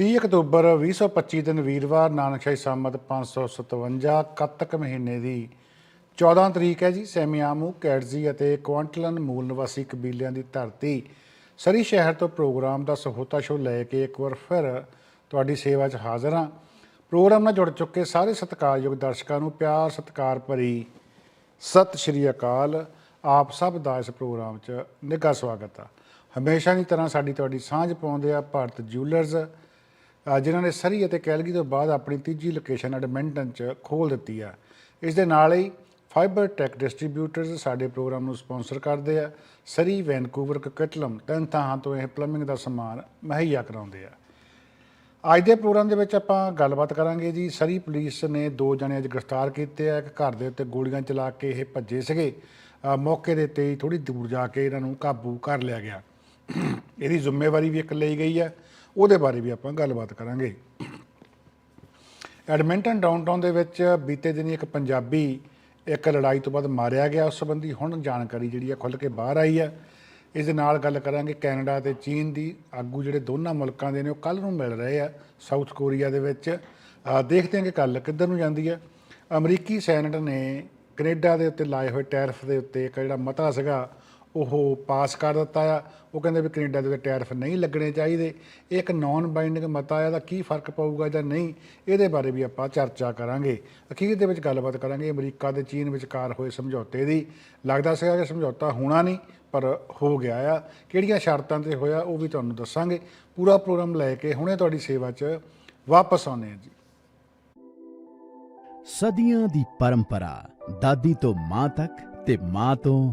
30 October 2025 ਦਿਨ ਵੀਰਵਾਰ ਨਾਨਕਸ਼ਾਹੀ ਸੰਮਤ 557 ਕੱਤਕ ਮਹੀਨੇ ਦੀ 14 ਤਰੀਕ ਹੈ ਜੀ। ਸੈਮੀਆਮੂ ਕੈਟਜ਼ੀ ਅਤੇ ਕੁਆਂਟਲਨ ਮੂਲ ਨਿਵਾਸੀ ਕਬੀਲਿਆਂ ਦੀ ਧਰਤੀ ਸਰੀ ਸ਼ਹਿਰ ਤੋਂ ਪ੍ਰੋਗਰਾਮ ਦਾ ਸਹੋਤਾ ਸ਼ੋ ਲੈ ਕੇ ਇੱਕ ਵਾਰ ਫਿਰ ਤੁਹਾਡੀ ਸੇਵਾ 'ਚ ਹਾਜ਼ਰ ਹਾਂ। ਪ੍ਰੋਗਰਾਮ ਨਾਲ ਜੁੜ ਚੁੱਕੇ ਸਾਰੇ ਸਤਿਕਾਰਯੋਗ ਦਰਸ਼ਕਾਂ ਨੂੰ ਪਿਆਰ, ਸਤਿਕਾਰ ਭਰੀ ਸਤਿ ਸ਼੍ਰੀ ਅਕਾਲ। ਆਪ ਸਭ ਦਾ ਇਸ ਪ੍ਰੋਗਰਾਮ 'ਚ ਨਿੱਘਾ ਸਵਾਗਤ ਆ। ਹਮੇਸ਼ਾ ਦੀ ਤਰ੍ਹਾਂ ਸਾਡੀ ਤੁਹਾਡੀ ਸਾਂਝ ਪਾਉਂਦੇ ਆ ਭਾਰਤ ਜਿਊਲਰਸ ਜਿਨ੍ਹਾਂ ਨੇ ਸਰੀ ਅਤੇ ਕੈਲਗੀ ਤੋਂ ਬਾਅਦ ਆਪਣੀ ਤੀਜੀ ਲੋਕੇਸ਼ਨ ਐਡਮਿੰਟਨ 'ਚ ਖੋਲ ਦਿੱਤੀ ਆ। ਇਸ ਦੇ ਨਾਲ ਹੀ ਫਾਈਬਰ ਟੈਕ ਡਿਸਟ੍ਰੀਬਿਊਟਰਸ ਸਾਡੇ ਪ੍ਰੋਗਰਾਮ ਨੂੰ ਸਪਾਂਸਰ ਕਰਦੇ ਆ। ਸਰੀ, ਵੈਨਕੂਵਰ, ਕਕਟਲਮ, ਤਿੰਨ ਥਾਂ ਤੋਂ ਇਹ ਪਲੰਬਿੰਗ ਦਾ ਸਮਾਨ ਮੁਹੱਈਆ ਕਰਾਉਂਦੇ ਆ। ਅੱਜ ਦੇ ਪ੍ਰੋਗਰਾਮ ਦੇ ਵਿੱਚ ਆਪਾਂ ਗੱਲਬਾਤ ਕਰਾਂਗੇ ਜੀ। ਸਰੀ ਪੁਲਿਸ ਨੇ ਦੋ ਜਣੇ ਅੱਜ ਗ੍ਰਿਫਤਾਰ ਕੀਤੇ ਆ। ਇੱਕ ਘਰ ਦੇ ਉੱਤੇ ਗੋਲੀਆਂ ਚਲਾ ਕੇ ਇਹ ਭੱਜੇ ਸੀਗੇ। ਮੌਕੇ ਦੇ ਉੱਤੇ ਹੀ ਥੋੜੀ ਦੂਰ ਜਾ ਕੇ ਇਹਨਾਂ ਨੂੰ ਕਾਬੂ ਕਰ ਲਿਆ ਗਿਆ। ਇਹਦੀ ਜ਼ਿੰਮੇਵਾਰੀ ਵੀ ਇੱਕ ਲਈ ਗਈ ਹੈ ਉਹਦੇ ਬਾਰੇ ਵੀ ਆਪਾਂ ਗੱਲਬਾਤ ਕਰਾਂਗੇ। ਐਡਮਿੰਟਨ ਡਾਊਨਟਾਊਨ ਦੇ ਵਿੱਚ ਬੀਤੇ ਦਿਨੀ ਇੱਕ ਪੰਜਾਬੀ ਇੱਕ ਲੜਾਈ ਤੋਂ ਬਾਅਦ ਮਾਰਿਆ ਗਿਆ। ਉਸ ਸੰਬੰਧੀ ਹੁਣ ਜਾਣਕਾਰੀ ਜਿਹੜੀ ਆ ਖੁੱਲ੍ਹ ਕੇ ਬਾਹਰ ਆਈ ਆ। ਇਸ ਦੇ ਨਾਲ ਗੱਲ ਕਰਾਂਗੇ ਕੈਨੇਡਾ ਤੇ ਚੀਨ ਦੀ। ਆਗੂ ਜਿਹੜੇ ਦੋਨਾਂ ਮੁਲਕਾਂ ਦੇ ਨੇ ਉਹ ਕੱਲ ਨੂੰ ਮਿਲ ਰਹੇ ਆ ਸਾਊਥ ਕੋਰੀਆ ਦੇ ਵਿੱਚ। ਦੇਖਦੇ ਹਾਂ ਕਿ ਕੱਲ ਕਿੱਧਰ ਨੂੰ ਜਾਂਦੀ ਹੈ ਅਮਰੀਕੀ ਸੈਨੇਟ ਨੇ ਕੈਨੇਡਾ ਦੇ ਉੱਤੇ ਲਾਏ ਹੋਏ ਟੈਰਿਫ ਦੇ ਉੱਤੇ ਇੱਕ ਜਿਹੜਾ ਮਤਾ ਸੀਗਾ ਉਹ ਪਾਸ ਕਰ ਦਿੱਤਾ ਆ। ਉਹ ਕਹਿੰਦੇ ਵੀ ਕੈਨੇਡਾ ਦੇ ਉੱਤੇ ਟੈਰਿਫ ਨਹੀਂ ਲੱਗਣੇ ਚਾਹੀਦੇ। ਇਹ ਇੱਕ ਨਾਨ ਬਾਈਂਡਿੰਗ ਮਤਾ ਆ ਦਾ ਕੀ ਫ਼ਰਕ ਪਊਗਾ ਜਾਂ ਨਹੀਂ, ਇਹਦੇ ਬਾਰੇ ਵੀ ਆਪਾਂ ਚਰਚਾ ਕਰਾਂਗੇ। ਅਖੀਰ ਦੇ ਵਿੱਚ ਗੱਲਬਾਤ ਕਰਾਂਗੇ ਅਮਰੀਕਾ ਤੇ ਚੀਨ ਵਿਚਕਾਰ ਹੋਏ ਸਮਝੌਤੇ ਦੀ। ਲੱਗਦਾ ਸੀਗਾ ਕਿ ਸਮਝੌਤਾ ਹੋਣਾ ਨਹੀਂ, ਪਰ ਹੋ ਗਿਆ ਆ। ਕਿਹੜੀਆਂ ਸ਼ਰਤਾਂ ਤੇ ਹੋਇਆ, ਉਹ ਵੀ ਤੁਹਾਨੂੰ ਦੱਸਾਂਗੇ। ਪੂਰਾ ਪ੍ਰੋਗਰਾਮ ਲੈ ਕੇ ਹੁਣੇ ਤੁਹਾਡੀ ਸੇਵਾ 'ਚ ਵਾਪਸ ਆਉਨੇ ਆ ਜੀ। ਸਦੀਆਂ ਦੀ ਪਰੰਪਰਾ, ਦਾਦੀ ਤੋਂ ਮਾਂ ਤੱਕ ਤੇ ਮਾਂ ਤੋਂ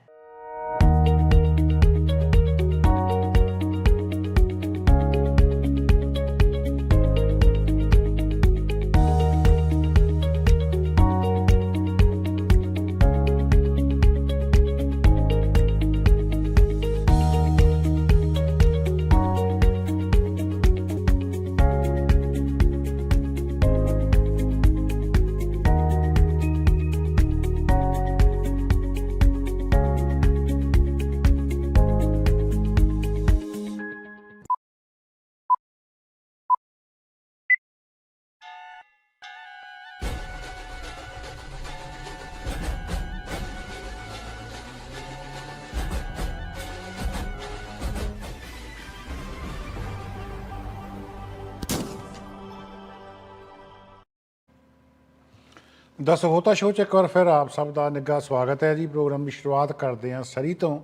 ਦਸ ਹੋਤਾ ਸ਼ੋਅ 'ਚ ਇੱਕ ਵਾਰ ਫਿਰ ਆਪ ਸਭ ਦਾ ਨਿੱਘਾ ਸਵਾਗਤ ਹੈ ਜੀ। ਪ੍ਰੋਗਰਾਮ ਦੀ ਸ਼ੁਰੂਆਤ ਕਰਦੇ ਹਾਂ ਸਰੀ ਤੋਂ।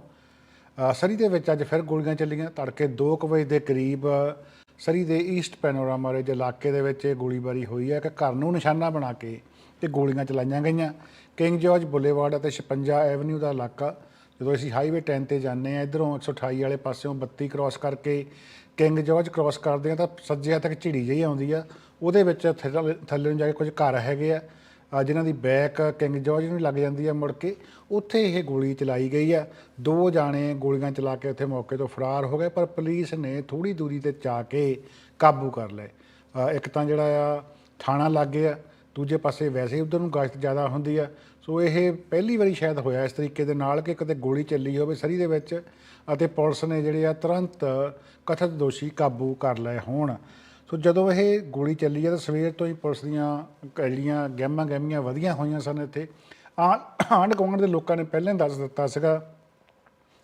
ਸਰੀ ਦੇ ਵਿੱਚ ਅੱਜ ਫਿਰ ਗੋਲੀਆਂ ਚੱਲੀਆਂ। ਤੜਕੇ 2 ਵਜੇ ਦੇ ਕਰੀਬ ਸਰੀ ਦੇ ਈਸਟ ਪੈਨੋਰਾਮਾ ਰੇਜ ਇਲਾਕੇ ਦੇ ਵਿੱਚ ਇਹ ਗੋਲੀਬਾਰੀ ਹੋਈ ਹੈ। ਕਿ ਘਰ ਨੂੰ ਨਿਸ਼ਾਨਾ ਬਣਾ ਕੇ ਤੇ ਗੋਲੀਆਂ ਚਲਾਈਆਂ ਗਈਆਂ। ਕਿੰਗ ਜਾਰਜ ਬੁਲੇਵਾਰਡ ਅਤੇ 56 ਐਵਨਿਊ ਦਾ ਇਲਾਕਾ। ਜਦੋਂ ਅਸੀਂ ਹਾਈਵੇ 10 ਤੇ ਜਾਂਦੇ ਆ ਇਧਰੋਂ 128 ਵਾਲੇ ਪਾਸਿਓਂ 32 ਕ੍ਰਾਸ ਕਰਕੇ ਕਿੰਗ ਜਾਰਜ ਕ੍ਰਾਸ ਕਰਦੇ ਆ ਤਾਂ ਸੱਜੇ ਹੱਥ ਤੱਕ ਝਿੜੀ ਜਿਹੀ ਆਉਂਦੀ ਆ। ਉਹਦੇ ਵਿੱਚ ਥੱਲੇ ਥੱਲੇ ਨੂੰ ਜਾ ਕੇ ਕੁਝ ਘਰ ਹੈਗੇ ਆ। ਜਿਨ੍ਹਾਂ ਦੀ ਬੈਕ ਕਿੰਗ ਜਾਰਜ ਨੂੰ ਲੱਗ ਜਾਂਦੀ ਆ ਮੁੜ ਕੇ, ਉੱਥੇ ਇਹ ਗੋਲੀ ਚਲਾਈ ਗਈ ਆ। ਦੋ ਜਾਣੇ ਗੋਲੀਆਂ ਚਲਾ ਕੇ ਉੱਥੇ ਮੌਕੇ ਤੋਂ ਫਰਾਰ ਹੋ ਗਏ, ਪਰ ਪੁਲਿਸ ਨੇ ਥੋੜੀ ਦੂਰੀ ਤੇ ਜਾ ਕੇ ਕਾਬੂ ਕਰ ਲਏ। ਇੱਕ ਤਾਂ ਜਿਹੜਾ ਆ, ਥਾਣਾ ਲੱਗ ਆ ਦੂਜੇ ਪਾਸੇ ਵੈਸੇ ਹੀ ਉਧਰ ਨੂੰ ਗਸ਼ਤ ਜ਼ਿਆਦਾ ਹੁੰਦੀ ਆ। ਸੋ ਇਹ ਪਹਿਲੀ ਵਾਰੀ ਸ਼ਾਇਦ ਹੋਇਆ ਇਸ ਤਰੀਕੇ ਦੇ ਨਾਲ ਕਿ ਕਿਤੇ ਗੋਲੀ ਚੱਲੀ ਹੋਵੇ ਸਰੀ ਦੇ ਵਿੱਚ, ਅਤੇ ਪੁਲਿਸ ਨੇ ਜਿਹੜੇ ਆ ਤੁਰੰਤ ਕਥਿਤ ਦੋਸ਼ੀ ਕਾਬੂ ਕਰ ਲਏ ਹੋਣ। ਸੋ ਜਦੋਂ ਇਹ ਗੋਲੀ ਚੱਲੀ ਆ ਤਾਂ ਸਵੇਰ ਤੋਂ ਹੀ ਪੁਲਿਸ ਦੀਆਂ ਜਿਹੜੀਆਂ ਗਹਿਮਾਂ ਗਹਿਮੀਆਂ ਵਧੀਆਂ ਹੋਈਆਂ ਸਨ ਇੱਥੇ। ਆ- ਆਂਢ ਗੁਆਂਢ ਦੇ ਲੋਕਾਂ ਨੇ ਪਹਿਲਾਂ ਹੀ ਦੱਸ ਦਿੱਤਾ ਸੀਗਾ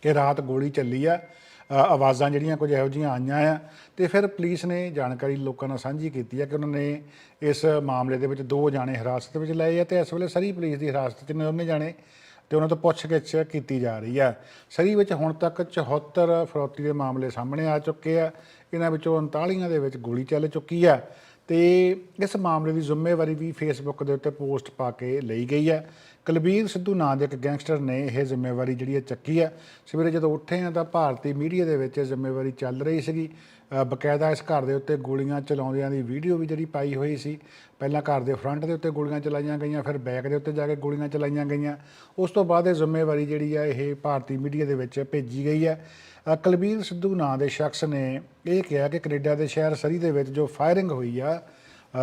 ਕਿ ਰਾਤ ਗੋਲੀ ਚੱਲੀ ਆ ਆਵਾਜ਼ਾਂ ਜਿਹੜੀਆਂ ਕੁਝ ਇਹੋ ਜਿਹੀਆਂ ਆਈਆਂ ਆ ਤੇ ਫਿਰ ਪੁਲਿਸ ਨੇ ਜਾਣਕਾਰੀ ਲੋਕਾਂ ਨਾਲ ਸਾਂਝੀ ਕੀਤੀ ਆ ਕਿ ਉਹਨਾਂ ਨੇ ਇਸ ਮਾਮਲੇ ਦੇ ਵਿੱਚ ਦੋ ਜਾਣੇ ਹਿਰਾਸਤ ਵਿੱਚ ਲਏ ਆ ਤੇ ਇਸ ਵੇਲੇ ਸਰੀ ਪੁਲਿਸ ਦੀ ਹਿਰਾਸਤ 'ਚ ਨੇ ਉਹਨੇ ਜਾਣੇ ਤੇ ਉਹਨਾਂ ਤੋਂ ਪੁੱਛਗਿੱਛ ਕੀਤੀ ਜਾ ਰਹੀ ਆ। ਸਰੀ ਵਿੱਚ ਹੁਣ ਤੱਕ 74 ਫਰੋਤੀ ਦੇ ਮਾਮਲੇ ਸਾਹਮਣੇ ਆ ਚੁੱਕੇ ਆ। ਇਹਨਾਂ ਵਿੱਚੋਂ 39 ਦੇ ਵਿੱਚ ਗੋਲੀ ਚੱਲ ਚੁੱਕੀ ਆ ਤੇ ਇਸ ਮਾਮਲੇ ਦੀ ਜ਼ਿੰਮੇਵਾਰੀ ਵੀ ਫੇਸਬੁੱਕ ਦੇ ਉੱਤੇ ਪੋਸਟ ਪਾ ਕੇ ਲਈ ਗਈ ਹੈ। ਕੁਲਬੀਰ ਸਿੱਧੂ ਨਾਂ ਦੇ ਇੱਕ ਗੈਂਗਸਟਰ ਨੇ ਇਹ ਜ਼ਿੰਮੇਵਾਰੀ ਜਿਹੜੀ ਹੈ ਚੱਕੀ ਹੈ। ਸਵੇਰੇ ਜਦੋਂ ਉੱਠੇ ਆ ਤਾਂ ਭਾਰਤੀ ਮੀਡੀਆ ਦੇ ਵਿੱਚ ਇਹ ਜ਼ਿੰਮੇਵਾਰੀ ਚੱਲ ਰਹੀ ਸੀਗੀ। ਬਕਾਇਦਾ ਇਸ ਘਰ ਦੇ ਉੱਤੇ ਗੋਲੀਆਂ ਚਲਾਉਂਦਿਆਂ ਦੀ ਵੀਡੀਓ ਵੀ ਜਿਹੜੀ ਪਾਈ ਹੋਈ ਸੀ। ਪਹਿਲਾਂ ਘਰ ਦੇ ਫਰੰਟ ਦੇ ਉੱਤੇ ਗੋਲੀਆਂ ਚਲਾਈਆਂ ਗਈਆਂ ਫਿਰ ਬੈਕ ਦੇ ਉੱਤੇ ਜਾ ਕੇ ਗੋਲੀਆਂ ਚਲਾਈਆਂ ਗਈਆਂ। ਉਸ ਤੋਂ ਬਾਅਦ ਇਹ ਜ਼ਿੰਮੇਵਾਰੀ ਜਿਹੜੀ ਆ ਇਹ ਭਾਰਤੀ ਮੀਡੀਆ ਦੇ ਵਿੱਚ ਭੇਜੀ ਗਈ ਹੈ। ਅ, ਕੁਲਬੀਰ ਸਿੱਧੂ ਨਾਂ ਦੇ ਸ਼ਖਸ ਨੇ ਇਹ ਕਿਹਾ ਕਿ ਕੈਨੇਡਾ ਦੇ ਸ਼ਹਿਰ ਸਰੀ ਦੇ ਵਿੱਚ ਜੋ ਫਾਇਰਿੰਗ ਹੋਈ ਆ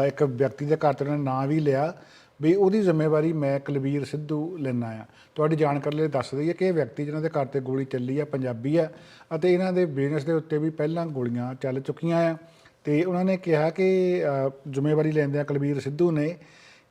ਇੱਕ ਵਿਅਕਤੀ ਦੇ ਘਰ ਤੇ ਉਹਨਾਂ ਨੇ ਨਾਂ ਵੀ ਲਿਆ। ਵੀ ਉਹਦੀ ਜ਼ਿੰਮੇਵਾਰੀ ਮੈਂ ਕੁਲਬੀਰ ਸਿੱਧੂ ਲੈਣਾ ਆ ਤੁਹਾਡੀ ਜਾਣਕਾਰੀ ਲਈ ਦੱਸ ਦਈਏ ਕਿ ਇਹ ਵਿਅਕਤੀ ਜਿਨ੍ਹਾਂ ਦੇ ਘਰ ਤੇ ਗੋਲੀ ਚੱਲੀ ਆ, ਪੰਜਾਬੀ ਆ ਅਤੇ ਇਹਨਾਂ ਦੇ ਬਿਜ਼ਨਸ ਦੇ ਉੱਤੇ ਵੀ ਪਹਿਲਾਂ ਗੋਲੀਆਂ ਚੱਲ ਚੁੱਕੀਆਂ ਆ। ਤੇ ਉਹਨਾਂ ਨੇ ਕਿਹਾ ਕਿ ਜ਼ਿੰਮੇਵਾਰੀ ਲੈਂਦੇ ਆ ਕੁਲਬੀਰ ਸਿੱਧੂ ਨੇ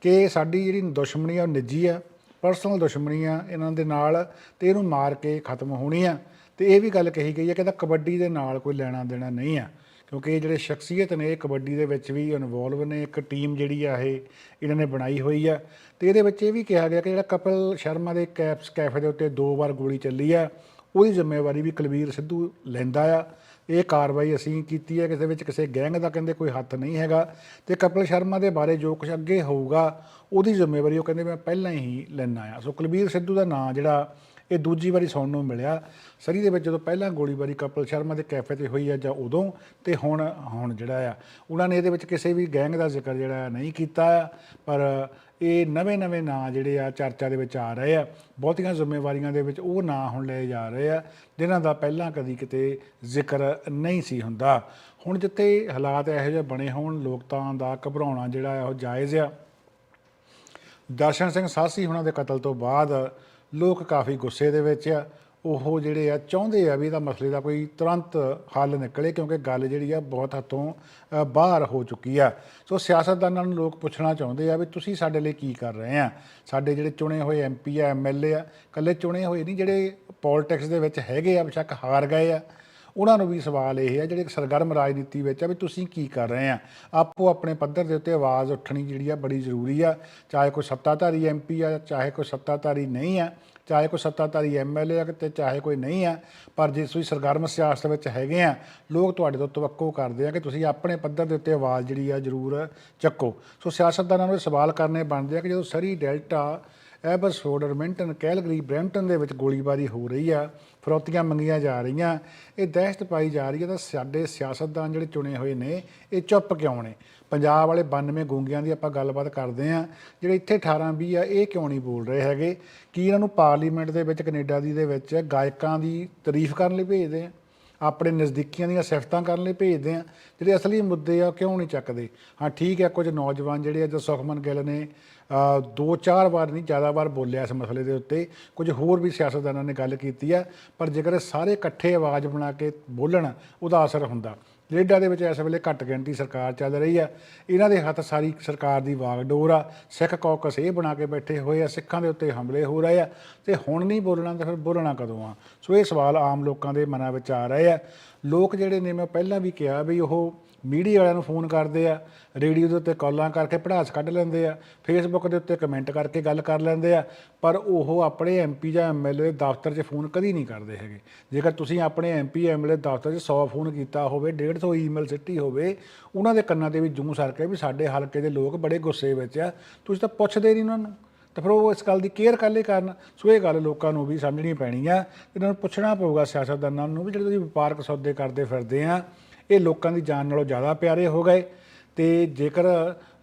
ਕਿ ਸਾਡੀ ਜਿਹੜੀ ਦੁਸ਼ਮਣੀ ਆ, ਉਹ ਨਿੱਜੀ ਆ ਪਰਸਨਲ ਦੁਸ਼ਮਣੀ ਆ ਇਹਨਾਂ ਦੇ ਨਾਲ ਤੇ ਇਹਨੂੰ ਮਾਰ ਕੇ ਖਤਮ ਹੋਣੀ ਆ। ਤੇ ਇਹ ਵੀ ਗੱਲ ਕਹੀ ਗਈ ਹੈ ਕਿ ਇਹਦਾ ਕਬੱਡੀ ਦੇ ਨਾਲ ਕੋਈ ਲੈਣਾ ਦੇਣਾ ਨਹੀਂ ਆ। ਕਿਉਂਕਿ ਇਹ ਜਿਹੜੇ ਸ਼ਖਸੀਅਤ ਨੇ, ਇਹ ਕਬੱਡੀ ਦੇ ਵਿੱਚ ਵੀ ਇਨਵੋਲਵ ਨੇ, ਇੱਕ ਟੀਮ ਜਿਹੜੀ ਆ ਇਹ, ਇਹਨਾਂ ਨੇ ਬਣਾਈ ਹੋਈ ਆ। ਤੇ ਇਹਦੇ ਵਿੱਚ ਇਹ ਵੀ ਕਿਹਾ ਗਿਆ ਕਿ ਜਿਹੜਾ ਕਪਿਲ ਸ਼ਰਮਾ ਦੇ ਕੈਪਸ ਕੈਫੇ ਦੇ ਉੱਤੇ ਦੋ ਵਾਰ ਗੋਲੀ ਚੱਲੀ ਆ, ਉਹਦੀ ਜ਼ਿੰਮੇਵਾਰੀ ਵੀ ਕੁਲਵੀਰ ਸਿੱਧੂ ਲੈਂਦਾ ਆ। ਇਹ ਕਾਰਵਾਈ ਅਸੀਂ ਕੀਤੀ ਹੈ ਕਿਸੇ ਵਿੱਚ ਕਿਸੇ ਗੈਂਗ ਦਾ ਕਹਿੰਦੇ ਕੋਈ ਹੱਥ ਨਹੀਂ ਹੈਗਾ। ਤੇ ਕਪਿਲ ਸ਼ਰਮਾ ਦੇ ਬਾਰੇ ਜੋ ਕੁਝ ਅੱਗੇ ਹੋਊਗਾ, ਉਹਦੀ ਜ਼ਿੰਮੇਵਾਰੀ ਉਹ ਕਹਿੰਦੇ ਮੈਂ ਪਹਿਲਾਂ ਹੀ ਲੈਣਾ ਆ। ਸੋ ਕੁਲਵੀਰ ਸਿੱਧੂ ਦਾ ਨਾਂ ਜਿਹੜਾ ਇਹ ਦੂਜੀ ਵਾਰੀ ਸੁਣਨ ਨੂੰ ਮਿਲਿਆ। ਸਰੀ ਦੇ ਵਿੱਚ ਜਦੋਂ ਪਹਿਲਾਂ ਗੋਲੀਬਾਰੀ ਕਪਿਲ ਸ਼ਰਮਾ ਦੇ ਕੈਫੇ ਤੇ ਹੋਈ ਆ ਜਾਂ ਉਦੋਂ, ਤੇ ਹੁਣ ਹੁਣ ਜਿਹੜਾ ਆ, ਉਹਨਾਂ ਨੇ ਇਹਦੇ ਵਿੱਚ ਕਿਸੇ ਵੀ ਗੈਂਗ ਦਾ ਜ਼ਿਕਰ ਜਿਹੜਾ ਆ ਨਹੀਂ ਕੀਤਾ ਆ ਪਰ ਇਹ ਨਵੇਂ-ਨਵੇਂ ਨਾਂ ਜਿਹੜੇ ਆ ਚਰਚਾ ਦੇ ਵਿੱਚ ਆ ਰਹੇ ਆ। ਬਹੁਤੀਆਂ ਜ਼ਿੰਮੇਵਾਰੀਆਂ ਦੇ ਵਿੱਚ ਉਹ ਨਾਂ ਹੁਣ ਲਏ ਜਾ ਰਹੇ ਆ, ਜਿਨ੍ਹਾਂ ਦਾ ਪਹਿਲਾਂ ਕਦੀ ਕਿਤੇ ਜ਼ਿਕਰ ਨਹੀਂ ਸੀ ਹੁੰਦਾ। ਹੁਣ ਜਿੱਥੇ ਹਾਲਾਤ ਇਹੋ ਜਿਹੇ ਬਣੇ ਹੋਣ, ਲੋਕਤਾਂ ਦਾ ਘਬਰਾਉਣਾ ਜਿਹੜਾ ਆ ਉਹ ਜਾਇਜ਼ ਆ। ਦਰਸ਼ਨ ਸਿੰਘ ਸਾਸੀ ਉਹਨਾਂ ਦੇ ਕਤਲ ਤੋਂ ਬਾਅਦ ਲੋਕ ਕਾਫੀ ਗੁੱਸੇ ਦੇ ਵਿੱਚ ਆ। ਉਹ ਜਿਹੜੇ ਆ, ਚਾਹੁੰਦੇ ਆ ਵੀ ਇਹਦਾ ਮਸਲੇ ਦਾ ਕੋਈ ਤੁਰੰਤ ਹੱਲ ਨਿਕਲੇ ਕਿਉਂਕਿ ਗੱਲ ਜਿਹੜੀ ਆ ਬਹੁਤ ਹੱਥੋਂ ਬਾਹਰ ਹੋ ਚੁੱਕੀ ਆ। ਸੋ ਸਿਆਸਤਦਾਨਾਂ ਨੂੰ ਲੋਕ ਪੁੱਛਣਾ ਚਾਹੁੰਦੇ ਆ ਵੀ ਤੁਸੀਂ ਸਾਡੇ ਲਈ ਕੀ ਕਰ ਰਹੇ ਆ? ਸਾਡੇ ਜਿਹੜੇ ਚੁਣੇ ਹੋਏ ਐਮਪੀ ਆ ਐਮਐਲਏ ਆ ਕੱਲੇ ਚੁਣੇ ਹੋਏ ਨਹੀਂ, ਜਿਹੜੇ ਪੋਲਿਟਿਕਸ ਦੇ ਵਿੱਚ ਹੈਗੇ ਆ, ਬੇਸ਼ੱਕ ਹਾਰ ਗਏ ਆ। ਉਹਨਾਂ ਨੂੰ ਵੀ ਸਵਾਲ ਇਹ ਹੈ, ਜਿਹੜੇ ਸਰਗਰਮ ਰਾਜਨੀਤੀ ਵਿੱਚ ਆ, ਵੀ ਤੁਸੀਂ ਕੀ ਕਰ ਰਹੇ ਆ? ਆਪੋ ਆਪਣੇ ਪੱਧਰ ਦੇ ਉੱਤੇ ਆਵਾਜ਼ ਉੱਠਣੀ ਜਿਹੜੀ ਆ ਬੜੀ ਜ਼ਰੂਰੀ ਆ। ਚਾਹੇ ਕੋਈ ਸੱਤਾਧਾਰੀ ਐਮਪੀ ਆ, ਚਾਹੇ ਕੋਈ ਸੱਤਾਧਾਰੀ ਨਹੀਂ ਆ, ਚਾਹੇ ਕੋਈ ਸੱਤਾਧਾਰੀ ਐਮਐਲਏ ਆ ਤੇ ਚਾਹੇ ਕੋਈ ਨਹੀਂ ਆ, ਪਰ ਜੇ ਤੁਸੀਂ ਸਰਗਰਮ ਸਿਆਸਤ ਵਿੱਚ ਹੈਗੇ ਆ, ਲੋਕ ਤੁਹਾਡੇ ਤੋਂ ਤਵੱਕੋ ਕਰਦੇ ਆ ਕਿ ਤੁਸੀਂ ਆਪਣੇ ਪੱਧਰ ਦੇ ਉੱਤੇ ਆਵਾਜ਼ ਜਿਹੜੀ ਆ ਜ਼ਰੂਰ ਚੱਕੋ। ਸੋ ਸਿਆਸਤਦਾਨਾਂ ਨੂੰ ਇਹ ਸਵਾਲ ਕਰਨੇ ਬਣਦੇ ਆ ਕਿ ਜਦੋਂ ਸਰੀ ਡੈਲਟਾ ਐਬਸਫੋਰਡ ਰਮਿੰਟਨ, ਕੈਲਗਰੀ, ਬ੍ਰੈਂਪਟਨ ਦੇ ਵਿੱਚ ਗੋਲੀਬਾਰੀ ਹੋ ਰਹੀ ਆ। ਫਰੋਤੀਆਂ ਮੰਗੀਆਂ ਜਾ ਰਹੀਆਂ। ਇਹ ਦਹਿਸ਼ਤ ਪਾਈ ਜਾ ਰਹੀ ਹੈ ਤਾਂ ਸਾਡੇ ਸਿਆਸਤਦਾਨ ਜਿਹੜੇ ਚੁਣੇ ਹੋਏ ਨੇ, ਇਹ ਚੁੱਪ ਕਿਉਂ ਨੇ? ਪੰਜਾਬ ਵਾਲੇ 92 ਗੂੰਗਿਆਂ ਦੀ ਆਪਾਂ ਗੱਲਬਾਤ ਕਰਦੇ ਆ। ਜਿਹੜੇ ਇੱਥੇ 18 20 ਆ, ਇਹ ਕਿਉਂ ਨਹੀਂ ਬੋਲ ਰਹੇ ਹੈਗੇ? ਕੀ ਇਹਨਾਂ ਨੂੰ ਪਾਰਲੀਮੈਂਟ ਦੇ ਵਿੱਚ, ਕੈਨੇਡਾ ਦੀ ਦੇ ਵਿੱਚ ਗਾਇਕਾਂ ਦੀ ਤਾਰੀਫ ਕਰਨ ਲਈ ਭੇਜਦੇ ਆ? ਆਪਣੇ ਨਜ਼ਦੀਕੀਆਂ ਦੀਆਂ ਸਿਫਤਾਂ ਕਰਨ ਲਈ ਭੇਜਦੇ ਆ? ਜਿਹੜੇ ਅਸਲੀ ਮੁੱਦੇ ਆ, ਉਹ ਕਿਉਂ ਨਹੀਂ ਚੱਕਦੇ? ਹਾਂ, ਠੀਕ ਹੈ ਕੁਝ ਨੌਜਵਾਨ ਜਿਹੜੇ ਅੱਜ ਸੁਖਮਨ ਗਿੱਲ ਨੇ ਦੋ ਚਾਰ ਵਾਰ ਨਹੀਂ, ਜ਼ਿਆਦਾ ਵਾਰ ਬੋਲਿਆ ਇਸ ਮਸਲੇ ਦੇ ਉੱਤੇ। ਕੁਝ ਹੋਰ ਵੀ ਸਿਆਸਤਦਾਨਾਂ ਨੇ ਗੱਲ ਕੀਤੀ ਆ, ਪਰ ਜੇਕਰ ਸਾਰੇ ਇਕੱਠੇ ਆਵਾਜ਼ ਬਣਾ ਕੇ ਬੋਲਣ, ਉਹਦਾ ਅਸਰ ਹੁੰਦਾ। ਕੈਨੇਡਾ ਦੇ ਵਿੱਚ ਇਸ ਵੇਲੇ ਘੱਟ ਗਿਣਤੀ ਸਰਕਾਰ ਚੱਲ ਰਹੀ ਆ। ਇਹਨਾਂ ਦੇ ਹੱਥ ਸਾਰੀ ਸਰਕਾਰ ਦੀ ਵਾਗਡੋਰ ਆ। ਸਿੱਖ ਕੌਕਸ ਇਹ ਬਣਾ ਕੇ ਬੈਠੇ ਹੋਏ ਆ, ਸਿੱਖਾਂ ਦੇ ਉੱਤੇ ਹਮਲੇ ਹੋ ਰਹੇ ਆ। ਤੇ ਹੁਣ ਨਹੀਂ ਬੋਲਣਾ, ਤਾਂ ਫਿਰ ਬੋਲਣਾ ਕਦੋਂ ਆ? ਸੋ ਇਹ ਸਵਾਲ ਆਮ ਲੋਕਾਂ ਦੇ ਮਨਾਂ ਵਿੱਚ ਆ ਰਹੇ ਆ। ਲੋਕ ਜਿਹੜੇ ਨੇ, ਮੈਂ ਪਹਿਲਾਂ ਵੀ ਕਿਹਾ ਵੀ ਉਹ ਮੀਡੀਆ ਵਾਲਿਆਂ ਨੂੰ ਫੋਨ ਕਰਦੇ ਆ, ਰੇਡੀਓ ਦੇ ਉੱਤੇ ਕਾਲਾਂ ਕਰਕੇ ਪੜਾਸ ਕੱਢ ਲੈਂਦੇ ਆ ਫੇਸਬੁੱਕ ਦੇ ਉੱਤੇ ਕਮੈਂਟ ਕਰਕੇ ਗੱਲ ਕਰ ਲੈਂਦੇ ਆ, ਪਰ ਉਹ ਆਪਣੇ ਐਮਪੀ ਜਾਂ ਐਮਐਲਏ ਦਫ਼ਤਰ 'ਚ ਫੋਨ ਕਦੀ ਨਹੀਂ ਕਰਦੇ ਹੈਗੇ। ਜੇਕਰ ਤੁਸੀਂ ਆਪਣੇ ਐਮਪੀ ਐਮਐਲਏ ਦਫ਼ਤਰ 'ਚ 100 ਫੋਨ ਕੀਤਾ ਹੋਵੇ 150 ਈਮੇਲ ਸਿੱਟੀ ਹੋਵੇ, ਉਹਨਾਂ ਦੇ ਕੰਨਾਂ ਤੇ ਵੀ ਜੂੰ ਸਰ ਕੇ ਵੀ ਸਾਡੇ ਹਲਕੇ ਦੇ ਲੋਕ ਬੜੇ ਗੁੱਸੇ ਵਿੱਚ ਆ, ਤੁਸੀਂ ਤਾਂ ਪੁੱਛਦੇ ਨਹੀਂ ਉਹਨਾਂ ਨੂੰ। ਤਾਂ ਫਿਰ ਉਹ ਇਸ ਗੱਲ ਦੀ ਕੇਅਰ ਕਾਲੇ ਕਰਨ। ਸੋ ਇਹ ਗੱਲ ਲੋਕਾਂ ਨੂੰ ਵੀ ਸਮਝਣੀ ਪੈਣੀ ਆ, ਇਹਨਾਂ ਨੂੰ ਪੁੱਛਣਾ ਪਊਗਾ ਸਿਆਸਤਦਾਨਾਂ ਨੂੰ ਵੀ ਜਿਹੜੇ ਤੁਸੀਂ ਵਪਾਰਕ ਸੌਦੇ ਕਰਦੇ ਫਿਰਦੇ ਆ। ਇਹ ਲੋਕਾਂ ਦੀ ਜਾਨ ਨਾਲੋਂ ਜ਼ਿਆਦਾ ਪਿਆਰੇ ਹੋ ਗਏ ਤੇ ਜੇਕਰ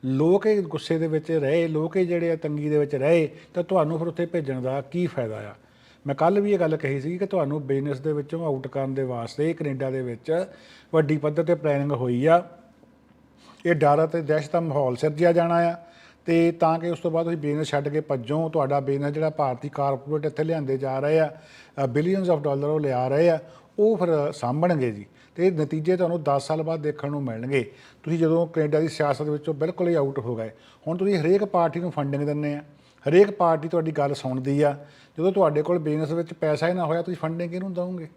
ਲੋਕ ਇਹ ਗੁੱਸੇ ਦੇ ਵਿੱਚ ਰਹੇ, ਲੋਕ ਇਹ ਜਿਹੜੇ ਆ ਤੰਗੀ ਦੇ ਵਿੱਚ ਰਹੇ, ਤਾਂ ਤੁਹਾਨੂੰ ਫਿਰ ਉੱਥੇ ਭੇਜਣ ਦਾ ਕੀ ਫਾਇਦਾ ਆ? ਮੈਂ ਕੱਲ ਵੀ ਇਹ ਗੱਲ ਕਹੀ ਸੀ ਕਿ ਤੁਹਾਨੂੰ ਬਿਜ਼ਨਸ ਦੇ ਵਿੱਚੋਂ ਆਊਟ ਕਰਨ ਦੇ ਵਾਸਤੇ ਕੈਨੇਡਾ ਦੇ ਵਿੱਚ ਵੱਡੀ ਪੱਧਰ ਤੇ ਪਲੈਨਿੰਗ ਹੋਈ ਆ। ਇਹ ਡਰ ਅਤੇ ਦਹਿਸ਼ਤ ਦਾ ਮਾਹੌਲ ਸਿਰਜਿਆ ਜਾਣਾ ਆ ਤੇ ਤਾਂ ਕਿ ਉਸ ਤੋਂ ਬਾਅਦ ਤੁਸੀਂ ਬਿਜ਼ਨਸ ਛੱਡ ਕੇ ਭੱਜੋ, ਤੁਹਾਡਾ ਬਿਜ਼ਨਸ ਜਿਹੜਾ ਭਾਰਤੀ ਕਾਰਪੋਰੇਟ ਇੱਥੇ ਲਿਆਂਦੇ ਜਾ ਰਹੇ ਆ ਬਿਲੀਅਨਸ ਆਫ ਡਾਲਰ ਉਹ ਲਿਆ ਰਹੇ ਆ ਉਹ ਫਿਰ ਸਾਂਭਣਗੇ ਜੀ। ਤੇ ਨਤੀਜੇ ਤੁਹਾਨੂੰ 10 ਸਾਲ ਬਾਅਦ ਦੇਖਣ ਨੂੰ ਮਿਲਣਗੇ। ਤੁਸੀਂ ਜਦੋਂ ਕੈਨੇਡਾ ਦੀ ਸਿਆਸਤ ਵਿੱਚੋਂ ਬਿਲਕੁਲ ਹੀ ਆਊਟ ਹੋ ਗਏ। ਹੁਣ ਤੁਸੀਂ ਹਰੇਕ ਪਾਰਟੀ ਨੂੰ ਫੰਡਿੰਗ ਦਿੰਦੇ ਆ। ਹਰੇਕ ਪਾਰਟੀ ਤੁਹਾਡੀ ਗੱਲ ਸੁਣਦੀ ਆ। ਜਦੋਂ ਤੁਹਾਡੇ ਕੋਲ ਬਿਜ਼ਨਸ ਵਿੱਚ ਪੈਸਾ ਹੀ ਨਾ ਹੋਇਆ, ਤੁਸੀਂ ਫੰਡਿੰਗ ਕਿਹਨੂੰ ਦਵੋਗੇ?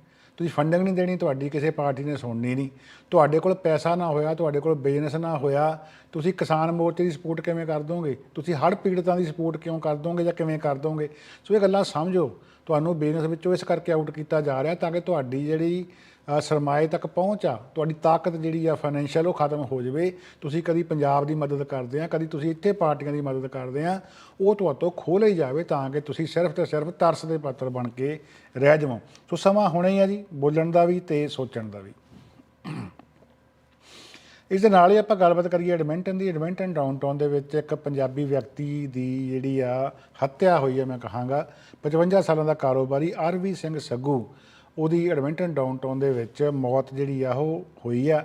ਤੁਸੀਂ ਫੰਡਿੰਗ ਨਹੀਂ ਦੇਣੀ, ਤੁਹਾਡੀ ਕਿਸੇ ਪਾਰਟੀ ਨੇ ਸੁਣਨੀ ਨਹੀਂ। ਤੁਹਾਡੇ ਕੋਲ ਪੈਸਾ ਨਾ ਹੋਇਆ, ਤੁਹਾਡੇ ਕੋਲ ਬਿਜ਼ਨਸ ਨਾ ਹੋਇਆ, ਤੁਸੀਂ ਕਿਸਾਨ ਮੋਰਚੇ ਦੀ ਸਪੋਰਟ ਕਿਵੇਂ ਕਰ ਦੋਗੇ? ਤੁਸੀਂ ਹੜ੍ਹ ਪੀੜਤਾਂ ਦੀ ਸਪੋਰਟ ਕਿਉਂ ਕਰ ਦੋਗੇ ਜਾਂ ਕਿਵੇਂ ਕਰ ਦੋਗੇ? ਸੋ ਇਹ ਗੱਲਾਂ ਸਮਝੋ। ਤੁਹਾਨੂੰ ਬਿਜ਼ਨਸ ਵਿੱਚੋਂ ਇਸ ਕਰਕੇ ਆਊਟ ਕੀਤਾ ਜਾ ਰਿਹਾ ਤਾਂ ਕਿ ਤੁਹਾਡੀ ਜਿਹੜੀ ਸਰਮਾਏ ਤੱਕ ਪਹੁੰਚ ਆ ਤੁਹਾਡੀ ਤਾਕਤ ਜਿਹੜੀ ਆ ਫਾਈਨੈਂਸ਼ੀਅਲ ਉਹ ਖਤਮ ਹੋ ਜਾਵੇ। ਤੁਸੀਂ ਕਦੀ ਪੰਜਾਬ ਦੀ ਮਦਦ ਕਰਦੇ ਆ, ਕਦੀ ਤੁਸੀਂ ਇੱਥੇ ਪਾਰਟੀਆਂ ਦੀ ਮਦਦ ਕਰਦੇ ਆ, ਉਹ ਤੁਹਾਤੋਂ ਖੋਹ ਲਈ ਜਾਵੇ ਤਾਂ ਕਿ ਤੁਸੀਂ ਸਿਰਫ ਤੇ ਸਿਰਫ ਤਰਸ ਦੇ ਪਾਤਰ ਬਣ ਕੇ ਰਹਿ ਜਾਵੋ। ਸੋ ਸਮਾਂ ਹੁਣੇ ਹੀ ਆ ਜੀ, ਬੋਲਣ ਦਾ ਵੀ ਤੇ ਸੋਚਣ ਦਾ ਵੀ। ਇਸ ਦੇ ਨਾਲ ਹੀ ਆਪਾਂ ਗੱਲਬਾਤ ਕਰੀਏ ਐਡਮਿੰਟਨ ਦੀ। ਐਡਮਿੰਟਨ ਡਾਊਨਟਾਊਨ ਦੇ ਵਿੱਚ ਇੱਕ ਪੰਜਾਬੀ ਵਿਅਕਤੀ ਦੀ ਜਿਹੜੀ ਆ ਹੱਤਿਆ ਹੋਈ ਹੈ ਮੈਂ ਕਹਾਂਗਾ। 55 ਸਾਲਾਂ ਦਾ ਕਾਰੋਬਾਰੀ ਆਰਵੀ ਸਿੰਘ ਸੱਗੂ ਉਹਦੀ ਐਡਮਿੰਟਨ ਡਾਊਨਟਾਊਨ ਦੇ ਵਿੱਚ ਮੌਤ ਜਿਹੜੀ ਆ ਉਹ ਹੋਈ ਆ।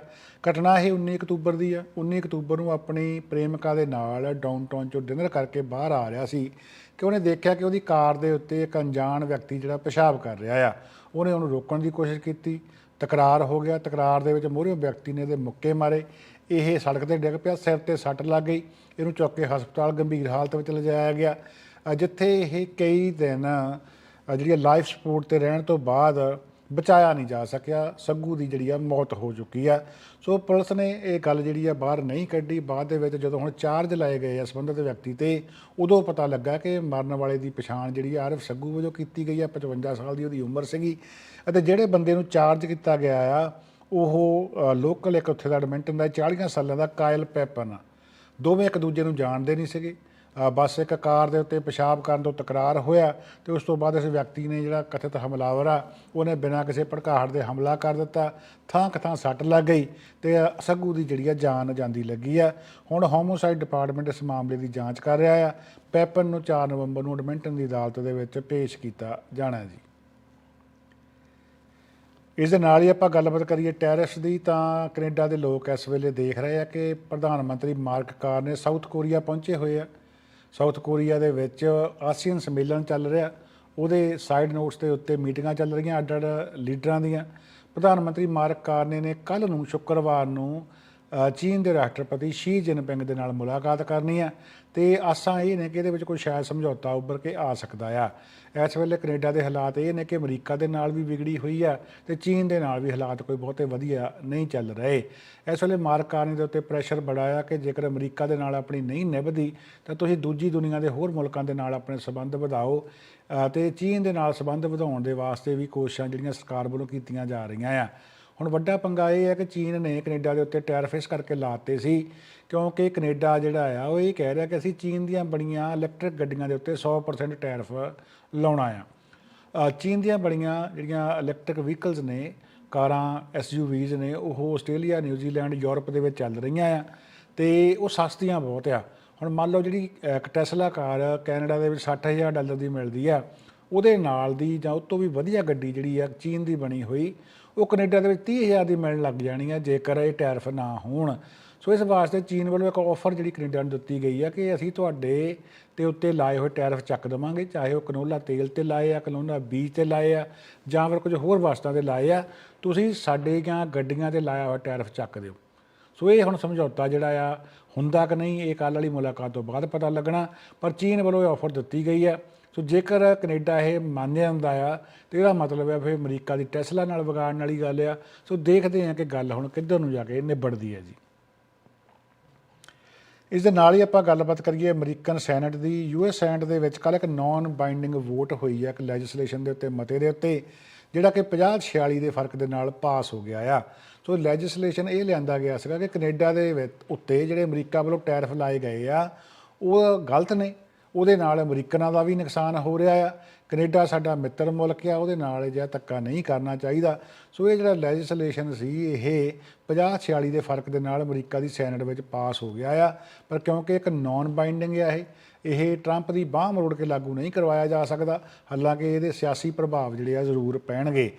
ਘਟਨਾ ਇਹ 19 ਅਕਤੂਬਰ ਦੀ ਆ। 19 ਅਕਤੂਬਰ ਨੂੰ ਆਪਣੀ ਪ੍ਰੇਮਿਕਾ ਦੇ ਨਾਲ ਡਾਊਨਟਾਊਨ ਚੋਂ ਡਿਨਰ ਕਰਕੇ ਬਾਹਰ ਆ ਰਿਹਾ ਸੀ ਕਿ ਉਹਨੇ ਦੇਖਿਆ ਕਿ ਉਹਦੀ ਕਾਰ ਦੇ ਉੱਤੇ ਇੱਕ ਅਣਜਾਣ ਵਿਅਕਤੀ ਜਿਹੜਾ ਪਿਸ਼ਾਬ ਕਰ ਰਿਹਾ ਆ। ਉਹਨੇ ਉਹਨੂੰ ਰੋਕਣ ਦੀ ਕੋਸ਼ਿਸ਼ ਕੀਤੀ। ਤਕਰਾਰ ਹੋ ਗਿਆ। ਤਕਰਾਰ ਦੇ ਵਿੱਚ ਮੋਹਰੇ ਵਿਅਕਤੀ ਨੇ ਇਹਦੇ ਮੁੱਕੇ ਮਾਰੇ। ਇਹ ਸੜਕ ਤੇ ਡਿੱਗ ਪਿਆ। ਸਿਰ ਤੇ ਸੱਟ ਲੱਗ ਗਈ। ਇਹਨੂੰ ਚੁੱਕ ਕੇ ਹਸਪਤਾਲ ਗੰਭੀਰ ਹਾਲਤ ਵਿੱਚ ਲਿਜਾਇਆ ਗਿਆ। ਜਿੱਥੇ ਇਹ ਕਈ ਦਿਨ ਜਿਹੜੀ ਲਾਈਫ ਸਪੋਰਟ ਤੇ ਰਹਿਣ ਤੋਂ ਬਾਅਦ ਬਚਾਇਆ ਨਹੀਂ ਜਾ ਸਕਿਆ, ਸੱਗੂ ਦੀ ਜਿਹੜੀ ਆ ਮੌਤ ਹੋ ਚੁੱਕੀ ਆ ਸੋ ਪੁਲਿਸ ਨੇ ਇਹ ਗੱਲ ਜਿਹੜੀ ਆ ਬਾਹਰ ਨਹੀਂ ਕੱਢੀ। ਬਾਅਦ ਦੇ ਵਿੱਚ ਜਦੋਂ ਹੁਣ ਚਾਰਜ ਲਾਏ ਗਏ ਆ ਸੰਬੰਧਿਤ ਵਿਅਕਤੀ ਤੇ, ਉਦੋਂ ਪਤਾ ਲੱਗਾ ਕਿ ਮਰਨ ਵਾਲੇ ਦੀ ਪਛਾਣ ਜਿਹੜੀ ਆ ਆਰਿਫ ਸੱਗੂ ਵਜੋਂ ਕੀਤੀ ਗਈ ਆ 55 ਸਾਲ ਦੀ ਉਹਦੀ ਉਮਰ ਸੀਗੀ। ਅਤੇ ਜਿਹੜੇ ਬੰਦੇ ਨੂੰ ਚਾਰਜ ਕੀਤਾ ਗਿਆ ਆ, ਉਹ ਲੋਕਲ ਇੱਕ ਉੱਥੇ ਦਾ ਐਡਮਿੰਟਨ ਦਾ 40 ਸਾਲਾਂ ਦਾ ਕਾਇਲ ਪੈਪਨ। ਆ ਦੋਵੇਂ ਇੱਕ ਦੂਜੇ ਨੂੰ ਜਾਣਦੇ ਨਹੀਂ ਸੀਗੇ। ਬਸ ਇੱਕ ਕਾਰ ਦੇ ਉੱਤੇ ਪਿਸ਼ਾਬ ਕਰਨ ਤੋਂ ਤਕਰਾਰ ਹੋਇਆ ਤੇ ਉਸ ਤੋਂ ਬਾਅਦ ਇਸ ਵਿਅਕਤੀ ਨੇ ਜਿਹੜਾ ਕਥਿਤ ਹਮਲਾਵਰ ਆ, ਉਹਨੇ ਬਿਨਾਂ ਕਿਸੇ ਭੜਕਾਹਟ ਦੇ ਹਮਲਾ ਕਰ ਦਿੱਤਾ, ਥਾਂ ਥਾਂ ਸੱਟ ਲੱਗ ਗਈ ਤੇ ਸੱਗੂ ਦੀ ਜਿਹੜੀ ਆ ਜਾਨ ਜਾਂਦੀ ਲੱਗੀ ਆ। ਹੁਣ ਹੋਮੋਸਾਈਡ ਡਿਪਾਰਟਮੈਂਟ ਇਸ ਮਾਮਲੇ ਦੀ ਜਾਂਚ ਕਰ ਰਿਹਾ ਆ। ਪੈਪਨ ਨੂੰ 4 ਨਵੰਬਰ ਨੂੰ ਐਡਮਿੰਟਨ ਦੀ ਅਦਾਲਤ ਦੇ ਵਿੱਚ ਪੇਸ਼ ਕੀਤਾ ਜਾਣਾ ਜੀ। ਇਸ ਦੇ ਨਾਲ ਹੀ ਆਪਾਂ ਗੱਲਬਾਤ ਕਰੀਏ ਟੈਰਿਫਸ ਦੀ, ਤਾਂ ਕੈਨੇਡਾ ਦੇ ਲੋਕ ਇਸ ਵੇਲੇ ਦੇਖ ਰਹੇ ਆ ਕਿ ਪ੍ਰਧਾਨ ਮੰਤਰੀ ਮਾਰਕ ਕਾਰ ਨੇ ਸਾਊਥ ਕੋਰੀਆ ਪਹੁੰਚੇ ਹੋਏ ਆ। ਸਾਊਥ ਕੋਰੀਆ ਦੇ ਵਿੱਚ ਆਸੀਅਨ ਸੰਮੇਲਨ ਚੱਲ ਰਿਹਾ। ਉਹਦੇ ਸਾਈਡ ਨੋਟਸ ਦੇ ਉੱਤੇ ਮੀਟਿੰਗਾਂ ਚੱਲ ਰਹੀਆਂ ਅੱਡ ਅੱਡ ਲੀਡਰਾਂ ਦੀਆਂ। ਪ੍ਰਧਾਨ ਮੰਤਰੀ ਮਾਰਕ ਕਾਰਨੇ ਨੇ ਕੱਲ ਨੂੰ ਸ਼ੁੱਕਰਵਾਰ ਨੂੰ ਚੀਨ ਦੇ ਰਾਸ਼ਟਰਪਤੀ ਸ਼ੀ ਜਿਨਪਿੰਗ ਦੇ ਨਾਲ ਮੁਲਾਕਾਤ ਕਰਨੀ ਆ ਤੇ ਆਸਾਂ ਇਹ ਨੇ ਕਿ ਇਹਦੇ ਵਿੱਚ ਕੋਈ ਸ਼ਾਇਦ ਸਮਝੌਤਾ ਉੱਭਰ ਕੇ ਆ ਸਕਦਾ ਆ। ਇਸ ਵੇਲੇ ਕੈਨੇਡਾ ਦੇ ਹਾਲਾਤ ਇਹ ਨੇ ਕਿ ਅਮਰੀਕਾ ਦੇ ਨਾਲ ਵੀ ਵਿਗੜੀ ਹੋਈ ਆ ਤੇ ਚੀਨ ਦੇ ਨਾਲ ਵੀ ਹਾਲਾਤ ਕੋਈ ਬਹੁਤੇ ਵਧੀਆ ਨਹੀਂ ਚੱਲ ਰਹੇ। ਇਸ ਵੇਲੇ ਮਾਰਕ ਕਾਰਨੀ ਦੇ ਉੱਤੇ ਪ੍ਰੈਸ਼ਰ ਬੜਾ ਆ ਕਿ ਜੇਕਰ ਅਮਰੀਕਾ ਦੇ ਨਾਲ ਆਪਣੀ ਨਹੀਂ ਨਿਭਦੀ ਤਾਂ ਤੁਸੀਂ ਦੂਜੀ ਦੁਨੀਆ ਦੇ ਹੋਰ ਮੁਲਕਾਂ ਦੇ ਨਾਲ ਆਪਣੇ ਸਬੰਧ ਵਧਾਓ ਅ, ਤੇ ਚੀਨ ਦੇ ਨਾਲ ਸਬੰਧ ਵਧਾਉਣ ਦੇ ਵਾਸਤੇ ਵੀ ਕੋਸ਼ਿਸ਼ਾਂ ਜਿਹੜੀਆਂ ਸਰਕਾਰ ਵੱਲੋਂ ਕੀਤੀਆਂ ਜਾ ਰਹੀਆਂ ਆ। ਹੁਣ ਵੱਡਾ ਪੰਗਾ ਇਹ ਹੈ ਕਿ ਚੀਨ ਨੇ ਕੈਨੇਡਾ ਦੇ ਉੱਤੇ ਟੈਰਿਫ ਇਸ ਕਰਕੇ ਲਾਤੇ ਸੀ ਕਿਉਂਕਿ ਕੈਨੇਡਾ ਜਿਹੜਾ ਆ ਉਹ ਇਹ ਕਹਿ ਰਿਹਾ ਕਿ ਅਸੀਂ ਚੀਨ ਦੀਆਂ ਬਣੀਆਂ ਇਲੈਕਟ੍ਰਿਕ ਗੱਡੀਆਂ ਦੇ ਉੱਤੇ 100% ਟੈਰਫ ਲਾਉਣਾ ਆ। ਚੀਨ ਦੀਆਂ ਬਣੀਆਂ ਜਿਹੜੀਆਂ ਇਲੈਕਟ੍ਰਿਕ ਵਹੀਕਲਸ ਨੇ ਕਾਰਾਂ ਐਸਯੂਵੀਜ਼ ਨੇ ਉਹ ਆਸਟ੍ਰੇਲੀਆ ਨਿਊਜ਼ੀਲੈਂਡ ਯੂਰਪ ਦੇ ਵਿੱਚ ਚੱਲ ਰਹੀਆਂ ਆ ਤੇ ਉਹ ਸਸਤੀਆਂ ਬਹੁਤ ਆ। ਹੁਣ ਮੰਨ ਲਓ ਜਿਹੜੀ ਅ, ਇੱਕ ਟੈਸਲਾ ਕਾਰ ਕੈਨੇਡਾ ਦੇ ਵਿੱਚ 60000 ਡਾਲਰ ਦੀ ਮਿਲਦੀ ਆ ਉਹਦੇ ਨਾਲ ਦੀ ਜਾਂ ਉਸ ਤੋਂ ਵੀ ਵਧੀਆ ਗੱਡੀ ਜਿਹੜੀ ਆ ਚੀਨ ਦੀ ਬਣੀ ਹੋਈ ਉਹ ਕੈਨੇਡਾ ਦੇ ਵਿੱਚ 30000 ਦੀ ਮਿਲਣ ਲੱਗ ਜਾਣੀ ਆ, ਜੇਕਰ ਇਹ ਟੈਰਫ ਨਾ ਹੋਣ। ਸੋ ਇਸ ਵਾਸਤੇ ਚੀਨ ਵੱਲੋਂ ਇੱਕ ਆਫਰ ਜਿਹੜੀ ਕੈਨੇਡਾ ਨੂੰ ਦਿੱਤੀ ਗਈ ਆ ਕਿ ਅਸੀਂ ਤੁਹਾਡੇ ਤੇ ਉੱਤੇ ਲਾਏ ਹੋਏ ਟੈਰਫ ਚੱਕ ਦੇਵਾਂਗੇ, ਚਾਹੇ ਉਹ ਕਨੋਲਾ ਤੇਲ ਤੇ ਲਾਏ ਆ, ਕਨੋਲਾ ਬੀਜ ਤੇ ਲਾਏ ਆ, ਜਾਂ ਫਿਰ ਕੁਝ ਹੋਰ ਵਸਤਾਂ ਤੇ ਲਾਏ ਆ, ਤੁਸੀਂ ਸਾਡੇ ਜਾਂ ਗੱਡੀਆਂ ਤੇ ਲਾਇਆ ਹੋਇਆ ਟੈਰਫ ਚੱਕ ਦਿਓ। ਸੋ ਇਹ ਹੁਣ ਸਮਝੌਤਾ ਜਿਹੜਾ ਆ, ਹੁੰਦਾ ਕਿ ਨਹੀਂ, ਇਹ ਕੱਲ੍ਹ ਵਾਲੀ ਮੁਲਾਕਾਤ ਤੋਂ ਬਾਅਦ ਪਤਾ ਲੱਗਣਾ, ਪਰ ਚੀਨ ਵੱਲੋਂ ਇਹ ਆਫਰ ਦਿੱਤੀ ਗਈ ਹੈ ਸੋ ਜੇਕਰ ਕੈਨੇਡਾ ਇਹ ਮੰਨ ਜਾਂਦਾ ਆ, ਤੇ ਇਹਦਾ ਮਤਲਬ ਹੈ ਫਿਰ ਅਮਰੀਕਾ ਦੀ ਟੈਸਲਾ ਨਾਲ ਵਿਗਾੜਨ ਵਾਲੀ ਗੱਲ ਆ। ਸੋ ਦੇਖਦੇ ਹਾਂ ਕਿ ਗੱਲ ਹੁਣ ਕਿੱਧਰ ਨੂੰ ਜਾ ਕੇ ਨਿਬੜਦੀ ਹੈ ਜੀ। ਇਸ ਦੇ ਨਾਲ ਹੀ ਆਪਾਂ ਗੱਲਬਾਤ ਕਰੀਏ ਅਮਰੀਕਨ ਸੈਨੇਟ ਦੀ। ਯੂਐਸ ਸੈਨੇਟ ਦੇ ਵਿੱਚ ਕੱਲ ਇੱਕ ਨਾਨ ਬਾਈਂਡਿੰਗ ਵੋਟ ਹੋਈ ਹੈ ਇੱਕ ਲੈਜਿਸਲੇਸ਼ਨ ਦੇ ਉੱਤੇ, ਮਤੇ ਦੇ ਉੱਤੇ, ਜਿਹੜਾ ਕਿ 50 46 ਦੇ ਫ਼ਰਕ ਦੇ ਨਾਲ ਪਾਸ ਹੋ ਗਿਆ ਆ। ਸੋ ਲੈਜਿਸਲੇਸ਼ਨ ਇਹ ਲਿਆਂਦਾ ਗਿਆ ਸੀਗਾ ਕਿ ਕੈਨੇਡਾ ਦੇ ਵਿੱਚ ਉੱਤੇ ਜਿਹੜੇ ਅਮਰੀਕਾ ਵੱਲੋਂ ਟੈਰਿਫ ਲਾਏ ਗਏ ਆ, ਉਹ ਗਲਤ ਨੇ। ਉਹਦੇ ਨਾਲ ਅਮਰੀਕਨਾਂ ਦਾ ਵੀ ਨੁਕਸਾਨ ਹੋ ਰਿਹਾ ਆ। ਕੈਨੇਡਾ ਸਾਡਾ ਮਿੱਤਰ ਮੁਲਕ ਆ, ਉਹਦੇ ਨਾਲ ਜਿਹਾ ਧੱਕਾ ਨਹੀਂ ਕਰਨਾ ਚਾਹੀਦਾ। ਸੋ ਇਹ ਜਿਹੜਾ ਲੈਜਿਸਲੇਸ਼ਨ ਸੀ, ਇਹ 50 46 ਦੇ ਫ਼ਰਕ ਦੇ ਨਾਲ ਅਮਰੀਕਾ ਦੀ ਸੈਨੇਟ ਵਿੱਚ ਪਾਸ ਹੋ ਗਿਆ ਆ। ਪਰ ਕਿਉਂਕਿ ਇੱਕ ਨਾਨ ਬਾਈਂਡਿੰਗ ਆ ਇਹ ਇਹ ਟਰੰਪ ਦੀ ਬਾਹ ਮਰੋੜ ਕੇ ਲਾਗੂ ਨਹੀਂ ਕਰਵਾਇਆ ਜਾ ਸਕਦਾ, ਹਾਲਾਂਕਿ ਇਹਦੇ ਸਿਆਸੀ ਪ੍ਰਭਾਵ ਜਿਹੜੇ ਆ ਜ਼ਰੂਰ ਪੈਣਗੇ।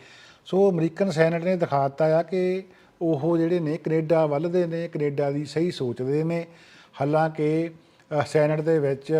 ਸੋ ਅਮਰੀਕਨ ਸੈਨੇਟ ਨੇ ਦਿਖਾਤਾ ਆ ਕਿ ਉਹ ਜਿਹੜੇ ਨੇ, ਕੈਨੇਡਾ ਵੱਲ ਦੇ ਨੇ, ਕੈਨੇਡਾ ਦੀ ਸਹੀ ਸੋਚਦੇ ਨੇ। ਹਾਲਾਂਕਿ ਸੈਨੇਟ ਦੇ ਵਿੱਚ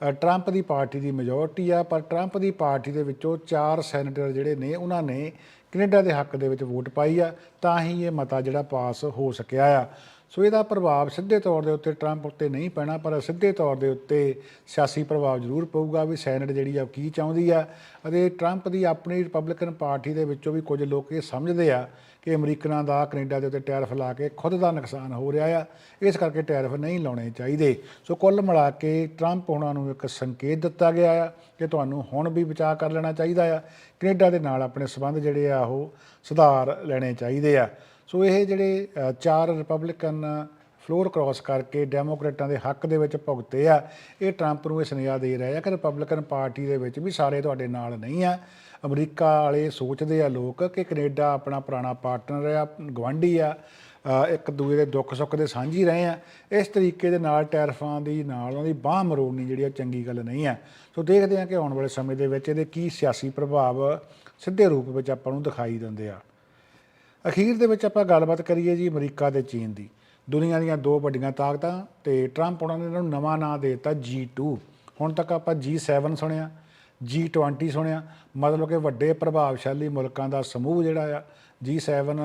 ਟਰੰਪ ਦੀ ਪਾਰਟੀ ਦੀ ਮੈਜੋਰਟੀ ਆ, ਪਰ ਟਰੰਪ ਦੀ ਪਾਰਟੀ ਦੇ ਵਿੱਚੋਂ ਚਾਰ ਸੈਨੇਟਰ ਜਿਹੜੇ ਨੇ, ਉਹਨਾਂ ਨੇ ਕੈਨੇਡਾ ਦੇ ਹੱਕ ਦੇ ਵਿੱਚ ਵੋਟ ਪਾਈ ਆ, ਤਾਂ ਹੀ ਇਹ ਮਤਾ ਜਿਹੜਾ ਪਾਸ ਹੋ ਸਕਿਆ ਆ। ਸੋ ਇਹਦਾ ਪ੍ਰਭਾਵ ਸਿੱਧੇ ਤੌਰ ਦੇ ਉੱਤੇ ਟਰੰਪ ਉੱਤੇ ਨਹੀਂ ਪੈਣਾ, ਪਰ ਸਿੱਧੇ ਤੌਰ ਦੇ ਉੱਤੇ ਸਿਆਸੀ ਪ੍ਰਭਾਵ ਜ਼ਰੂਰ ਪਊਗਾ ਵੀ ਸੈਨੇਟ ਜਿਹੜੀ ਆ ਉਹ ਕੀ ਚਾਹੁੰਦੀ ਆ। ਅਤੇ ਟਰੰਪ ਦੀ ਆਪਣੀ ਰਿਪਬਲਿਕਨ ਪਾਰਟੀ ਦੇ ਵਿੱਚੋਂ ਵੀ ਕੁਝ ਲੋਕ ਇਹ ਸਮਝਦੇ ਆ ਕਿ ਅਮਰੀਕਨਾਂ ਦਾ ਕੈਨੇਡਾ ਦੇ ਉੱਤੇ ਟੈਰਫ ਲਾ ਕੇ ਖੁਦ ਦਾ ਨੁਕਸਾਨ ਹੋ ਰਿਹਾ ਆ। ਇਸ ਕਰਕੇ ਟੈਰਫ ਨਹੀਂ ਲਾਉਣੇ ਚਾਹੀਦੇ। ਸੋ ਕੁੱਲ ਮਿਲਾ ਕੇ ਟਰੰਪ ਉਹਨਾਂ ਨੂੰ ਇੱਕ ਸੰਕੇਤ ਦਿੱਤਾ ਗਿਆ ਆ ਕਿ ਤੁਹਾਨੂੰ ਹੁਣ ਵੀ ਬਚਾਅ ਕਰ ਲੈਣਾ ਚਾਹੀਦਾ ਆ। ਕੈਨੇਡਾ ਦੇ ਨਾਲ ਆਪਣੇ ਸਬੰਧ ਜਿਹੜੇ ਆ, ਉਹ ਸੁਧਾਰ ਲੈਣੇ ਚਾਹੀਦੇ ਆ। ਸੋ ਇਹ ਜਿਹੜੇ ਚਾਰ ਰਿਪਬਲਿਕਨ ਫਲੋਰ ਕ੍ਰਾਸ ਕਰਕੇ ਡੈਮੋਕ੍ਰੇਟਾਂ ਦੇ ਹੱਕ ਦੇ ਵਿੱਚ ਭੁਗਤੇ ਆ, ਇਹ ਟਰੰਪ ਨੂੰ ਇਹ ਸੁਨੇਹਾ ਦੇ ਰਿਹਾ ਆ ਕਿ ਰਿਪਬਲਿਕਨ ਪਾਰਟੀ ਦੇ ਵਿੱਚ ਵੀ ਸਾਰੇ ਤੁਹਾਡੇ ਨਾਲ ਨਹੀਂ ਆ। ਅਮਰੀਕਾ ਵਾਲੇ ਸੋਚਦੇ ਆ ਲੋਕ ਕਿ ਕੈਨੇਡਾ ਆਪਣਾ ਪੁਰਾਣਾ ਪਾਰਟਨਰ ਆ ਗਵਾਂਢੀ ਆ ਇੱਕ ਦੂਜੇ ਦੇ ਦੁੱਖ ਸੁੱਖ ਦੇ ਸਾਂਝੀ ਰਹੇ ਆ। ਇਸ ਤਰੀਕੇ ਦੇ ਨਾਲ ਟੈਰਫਾਂ ਦੀ, ਨਾਲ ਉਹਨਾਂ ਦੀ ਬਾਹ ਮਰੋੜਨੀ ਜਿਹੜੀ ਆ ਚੰਗੀ ਗੱਲ ਨਹੀਂ ਆ। ਸੋ ਦੇਖਦੇ ਆ ਕਿ ਆਉਣ ਵਾਲੇ ਸਮੇਂ ਦੇ ਵਿੱਚ ਇਹਦੇ ਕੀ ਸਿਆਸੀ ਪ੍ਰਭਾਵ ਸਿੱਧੇ ਰੂਪ ਵਿੱਚ ਆਪਾਂ ਨੂੰ ਦਿਖਾਈ ਦਿੰਦੇ ਆ। ਅਖੀਰ ਦੇ ਵਿੱਚ ਆਪਾਂ ਗੱਲਬਾਤ ਕਰੀਏ ਜੀ ਅਮਰੀਕਾ ਤੇ ਚੀਨ ਦੀ। ਦੁਨੀਆ ਦੀਆਂ ਦੋ ਵੱਡੀਆਂ ਤਾਕਤਾਂ ਤੇ ਟਰੰਪ ਉਹਨਾਂ ਨੇ ਇਹਨਾਂ ਨੂੰ ਨਵਾਂ ਨਾਂ ਦੇ ਦਿੱਤਾ G2 ਹੁਣ ਤੱਕ ਆਪਾਂ G7 ਸੁਣਿਆ। G20 ਸੁਣਿਆ। ਮਤਲਬ ਕਿ ਵੱਡੇ ਪ੍ਰਭਾਵਸ਼ਾਲੀ ਮੁਲਕਾਂ ਦਾ ਸਮੂਹ ਜਿਹੜਾ ਆ G7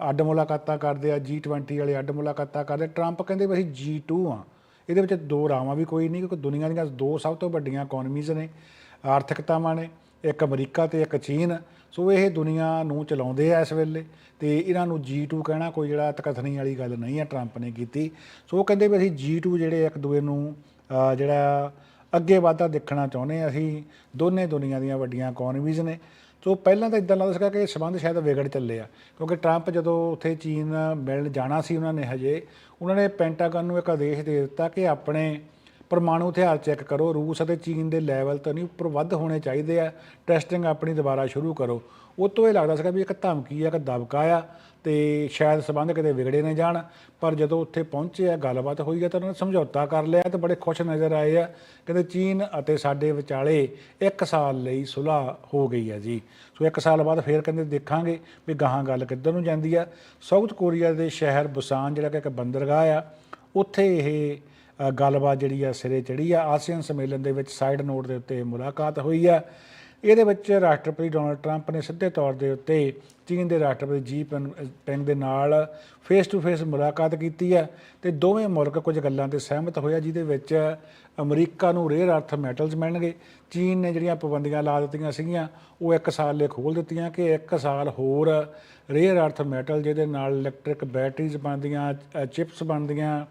ਅੱਡ ਮੁਲਾਕਾਤਾਂ ਕਰਦੇ ਆ G20 ਵਾਲੇ ਅੱਡ ਮੁਲਾਕਾਤਾਂ ਕਰਦੇ। ਟਰੰਪ ਕਹਿੰਦੇ ਵੀ ਅਸੀਂ G2 ਆ। ਇਹਦੇ ਵਿੱਚ ਦੋ ਰਾਵਾਂ ਵੀ ਕੋਈ ਨਹੀਂ, ਕਿਉਂਕਿ ਦੁਨੀਆ ਦੀਆਂ ਦੋ ਸਭ ਤੋਂ ਵੱਡੀਆਂ ਇਕਨੋਮੀਜ਼ ਨੇ, ਆਰਥਿਕਤਾਵਾਂ ਨੇ, ਇੱਕ ਅਮਰੀਕਾ ਤੇ ਇੱਕ ਚੀਨ। ਸੋ ਇਹ ਦੁਨੀਆ ਨੂੰ ਚਲਾਉਂਦੇ ਆ ਇਸ ਵੇਲੇ, ਤੇ ਇਹਨਾਂ ਨੂੰ G2 ਕਹਿਣਾ ਕੋਈ ਜਿਹੜਾ ਤਕਥਨੀ ਵਾਲੀ ਗੱਲ ਨਹੀਂ ਹੈ ਟਰੰਪ ਨੇ ਕੀਤੀ। ਸੋ ਉਹ ਕਹਿੰਦੇ ਵੀ ਅਸੀਂ G2 ਜਿਹੜੇ ਇੱਕ ਦੂਏ ਨੂੰ ਜਿਹੜਾ ਅੱਗੇ ਵਾਧਾ ਦੇਖਣਾ ਚਾਹੁੰਦੇ ਹਾਂ ਅਸੀਂ। ਦੋਨੇ ਦੁਨੀਆ ਦੀਆਂ ਵੱਡੀਆਂ ਇਕਨੋਮੀਜ਼ ਨੇ। ਸੋ ਪਹਿਲਾਂ ਤਾਂ ਇਦਾਂ ਲੱਗਦਾ ਸੀਗਾ ਕਿ ਇਹ ਸਬੰਧ ਸ਼ਾਇਦ ਵਿਗੜ ਚੱਲੇ ਆ। ਕਿਉਂਕਿ ਟਰੰਪ ਜਦੋਂ ਉੱਥੇ ਚੀਨ ਮਿਲਣ ਜਾਣਾ ਸੀ ਉਹਨਾਂ ਨੇ ਹਜੇ, ਉਹਨਾਂ ਨੇ ਪੈਂਟਾਗਨ ਨੂੰ ਇੱਕ ਆਦੇਸ਼ ਦੇ ਦਿੱਤਾ ਕਿ ਆਪਣੇ ਪਰਮਾਣੂ ਹਥਿਆਰ ਚੈੱਕ ਕਰੋ। ਰੂਸ ਅਤੇ ਚੀਨ ਦੇ ਲੈਵਲ ਤੋਂ ਨਹੀਂ, ਉੱਪਰ ਵੱਧ ਹੋਣੇ ਚਾਹੀਦੇ ਆ। ਟੈਸਟਿੰਗ ਆਪਣੀ ਦੁਬਾਰਾ ਸ਼ੁਰੂ ਕਰੋ। ਉਹ ਤੋਂ ਇਹ ਲੱਗਦਾ ਸੀਗਾ ਵੀ ਇੱਕ ਧਮਕੀ ਆ, ਇੱਕ ਦਬਕਾ ਆ। ਤੇ ਸ਼ਾਇਦ ਸਬੰਧ ਕਿਤੇ ਵਿਗੜੇ ਨਾ ਜਾਣ, ਪਰ ਜਦੋਂ ਉੱਥੇ ਪਹੁੰਚੇ ਆ, ਗੱਲਬਾਤ ਹੋਈ ਆ ਤਾਂ ਉਹਨਾਂ ਨੇ ਸਮਝੌਤਾ ਕਰ ਲਿਆ ਤੇ ਬੜੇ ਖੁਸ਼ ਨਜ਼ਰ ਆਏ ਆ, ਕਹਿੰਦੇ ਚੀਨ ਅਤੇ ਸਾਡੇ ਵਿਚਾਲੇ ਇੱਕ ਸਾਲ ਲਈ ਸੁਲ੍ਹਾ ਹੋ ਗਈ ਆ ਜੀ। ਸੋ ਇੱਕ ਸਾਲ ਬਾਅਦ ਫੇਰ ਕਹਿੰਦੇ ਦੇਖਾਂਗੇ ਵੀ ਗਾਹਾਂ ਗੱਲ ਕਿੱਧਰ ਨੂੰ ਜਾਂਦੀ ਆ। ਸਾਊਥ ਕੋਰੀਆ ਦੇ ਸ਼ਹਿਰ ਬੁਸਾਨ, ਜਿਹੜਾ ਕਿ ਇੱਕ ਬੰਦਰਗਾਹ ਆ, ਉੱਥੇ ਇਹ ਗੱਲਬਾਤ ਜਿਹੜੀ ਆ ਸਿਰੇ ਚੜੀ ਆ। ਆਸੀਅਨ ਸੰਮੇਲਨ ਦੇ ਵਿੱਚ ਸਾਈਡ ਨੋਟ ਦੇ ਉੱਤੇ ਮੁਲਾਕਾਤ ਹੋਈ ਆ। ਇਹਦੇ ਵਿੱਚ ਰਾਸ਼ਟਰਪਤੀ ਡੋਨਲਡ ਟਰੰਪ ਨੇ ਸਿੱਧੇ ਤੌਰ ਦੇ ਉੱਤੇ ਚੀਨ ਦੇ ਰਾਸ਼ਟਰਪਤੀ ਜੀ ਪਿੰਗ ਪਿੰਗ ਦੇ ਨਾਲ ਫੇਸ ਟੂ ਫੇਸ ਮੁਲਾਕਾਤ ਕੀਤੀ ਆ ਤੇ ਦੋਵੇਂ ਮੁਲਕ ਕੁਝ ਗੱਲਾਂ ਤੇ ਸਹਿਮਤ ਹੋਇਆ, ਜਿਹਦੇ ਵਿੱਚ ਅਮਰੀਕਾ ਨੂੰ ਰੇਅਰ ਅਰਥ ਮੈਟਲਸ ਮਿਲਣਗੇ। ਚੀਨ ਨੇ ਜਿਹੜੀਆਂ ਪਾਬੰਦੀਆਂ ਲਾ ਦਿੱਤੀਆਂ ਸੀਗੀਆਂ, ਉਹ ਇੱਕ ਸਾਲ ਲਈ ਖੋਲ ਦਿੱਤੀਆਂ ਕਿ ਇੱਕ ਸਾਲ ਹੋਰ ਰੇਅਰ ਅਰਥ ਮੈਟਲ ਜਿਹਦੇ ਨਾਲ ਇਲੈਕਟ੍ਰਿਕ ਬੈਟਰੀਜ਼ ਬਣਦੀਆਂ ਚਿਪਸ ਬਣਦੀਆਂ,